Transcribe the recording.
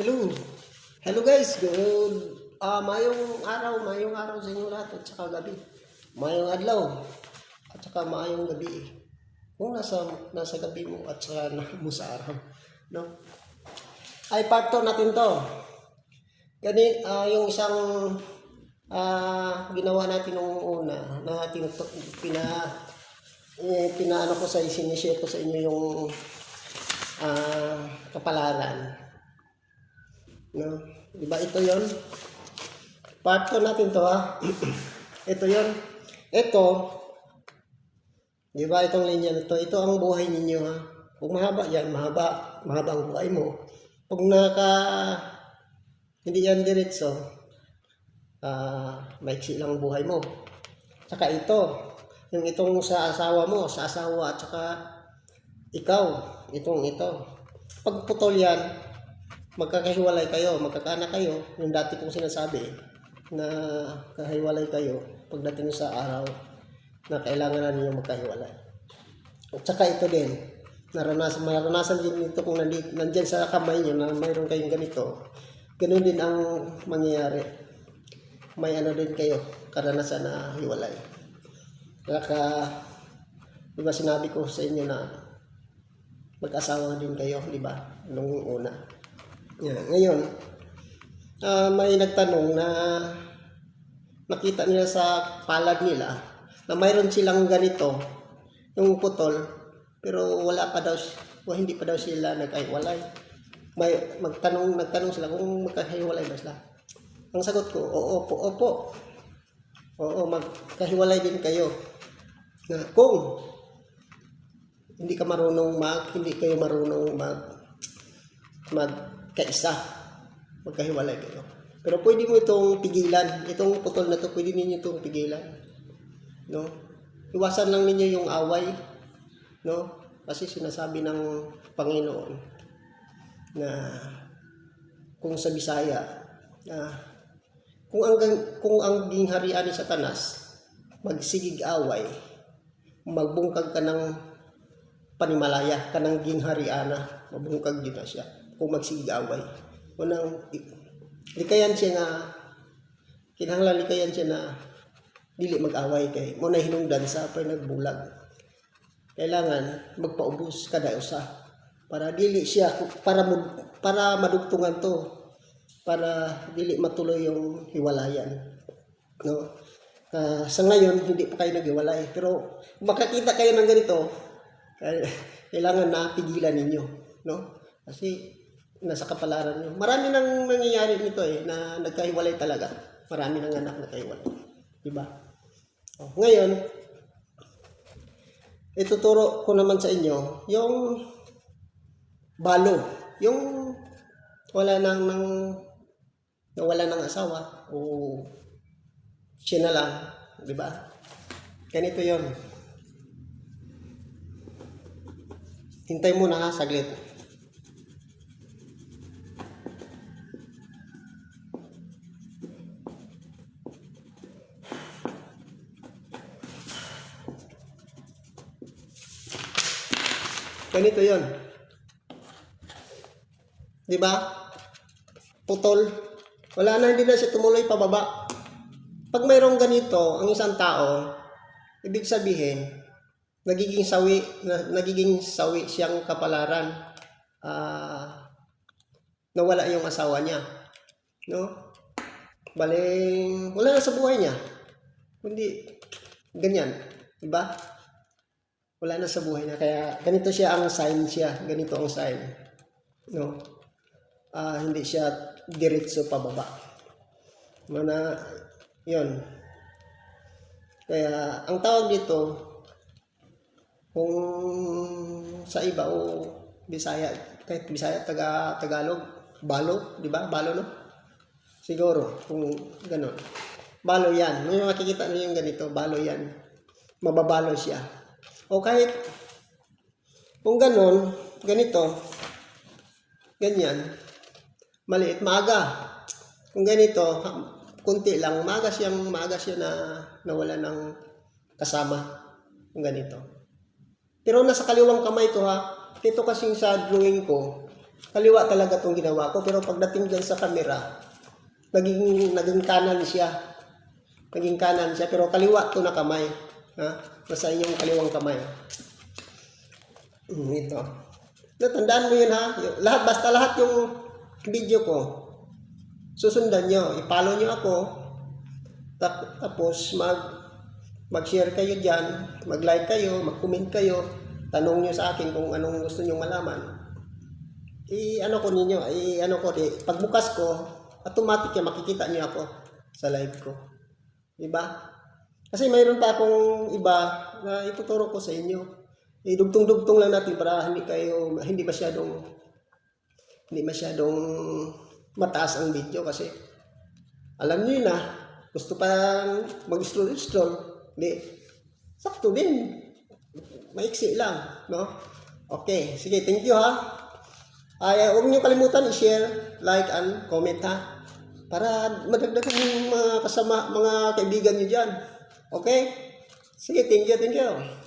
Hello. Hello guys. Good. Ah, mayong araw, mayong araw sa inyo lahat at saka gabi. Mayong adlaw at saka mayong gabi. Kung nasa nasa gabi mo at saka na mo sa araw, no? Ay part 2 natin 'to. Gani ah, yung isang ah, ginawa natin nung una na tinutok pina eh, pinaano ko sa isinishare ko sa inyo yung ah, kapalaran. No? Diba ito yon Part 2 natin to ha. ito yon Ito, di ba itong linya na to, ito ang buhay ninyo ha. Kung mahaba yan, mahaba, mahaba ang buhay mo. Pag naka, hindi yan diretso, ah, maiksi lang ang buhay mo. Tsaka ito, yung itong sa asawa mo, sa asawa at saka ikaw, itong ito. Pag putol yan, magkakahiwalay kayo, magkakaanak kayo, yung dati kong sinasabi na kahiwalay kayo pagdating sa araw na kailangan na ninyo magkahiwalay. At saka ito din, naranasan, maranasan din ito kung nandito, nandyan sa kamay nyo na mayroon kayong ganito, ganun din ang mangyayari. May ano din kayo, karanasan na hiwalay. Kaya, di sinabi ko sa inyo na mag-asawa din kayo, di ba? Nung una. Yan. Ngayon, ah, may nagtanong na nakita nila sa palad nila na mayroon silang ganito, yung putol, pero wala pa daw, o hindi pa daw sila nagkahiwalay. May magtanong, nagtanong sila kung magkahiwalay ba sila. Ang sagot ko, oo po, opo. Oo, magkahiwalay din kayo. Na kung hindi ka marunong mag, hindi kayo marunong mag, magkaisa, magkahiwalay kayo. Pero pwede mo itong pigilan, itong putol na to, pwede ninyo itong pigilan. No? Iwasan lang ninyo yung away, no? Kasi sinasabi ng Panginoon na kung sa Bisaya na kung ang kung ang gingharian ni Satanas magsigig away, magbungkag ka ng panimalaya kanang ginghariana mabungkag din na siya kung magsigaway unang likayan siya nga kinahanglan likayan siya na dili mag-away kay mo na hinungdan sa pay nagbulag. Kailangan magpaubos kada usa para dili siya para para madugtungan to para dili matuloy yung hiwalayan no? Ah, sa ngayon hindi pa kayo naghiwalay pero makakita kayo ng ganito kailangan na pigilan ninyo, no? Kasi nasa kapalaran nyo. Marami nang nangyayari nito eh, na nagkahiwalay talaga. Marami nang anak nagkahiwalay. Di ba? Oh, ngayon, ituturo ko naman sa inyo yung balo. Yung wala nang, nang nawala ng asawa o siya na lang. Di ba? Ganito yon Hintay mo na ha, saglit. Ganito yon. Di ba? Putol. Wala na, hindi na siya tumuloy pababa. Pag mayroong ganito, ang isang tao, ibig sabihin, nagiging sawi na, nagiging sawi siyang kapalaran ah nawala yung asawa niya no baling wala na sa buhay niya kundi ganyan di ba wala na sa buhay niya kaya ganito siya ang sign siya ganito ang sign no ah hindi siya diretso pababa mana yon kaya ang tawag dito kung sa iba o Bisaya, kahit Bisaya, taga, Tagalog, balo, di ba? Balo, no? Siguro, kung gano'n. Balo yan. May makikita niyo yung ganito, balo yan. Mababalo siya. O kahit, kung gano'n, ganito, ganyan, maliit, maaga. Kung ganito, kunti lang, maaga siyang, maaga siya na nawala ng kasama. Kung ganito. Pero nasa kaliwang kamay ko ha. Ito kasing sa drawing ko, Kaliwa talaga itong ginawa ko. Pero pagdating dyan sa camera, naging, naging kanan siya. Naging kanan siya. Pero kaliwa to na kamay. Ha? Nasa inyong kaliwang kamay. Mm, ito. No, tandaan mo yun ha. Lahat, basta lahat yung video ko, susundan nyo. I-follow nyo ako. Tap- Tapos mag mag-share kayo dyan, mag-like kayo, mag-comment kayo, tanong nyo sa akin kung anong gusto nyo malaman. I-ano ko ninyo, i-ano ko, di, pagbukas ko, automatic yan, makikita nyo ako sa live ko. Diba? Kasi mayroon pa akong iba na ituturo ko sa inyo. Idugtong-dugtong lang natin para hindi kayo, hindi masyadong, hindi masyadong mataas ang video kasi alam niyo na, gusto pa mag-stroll-stroll, di, sakto din. Maiksi lang, no? Okay, sige, thank you ha. Ay, huwag niyo kalimutan i-share, like, and comment ha. Para madagdagan yung mga kasama, mga kaibigan niyo dyan. Okay? Sige, thank you, thank you.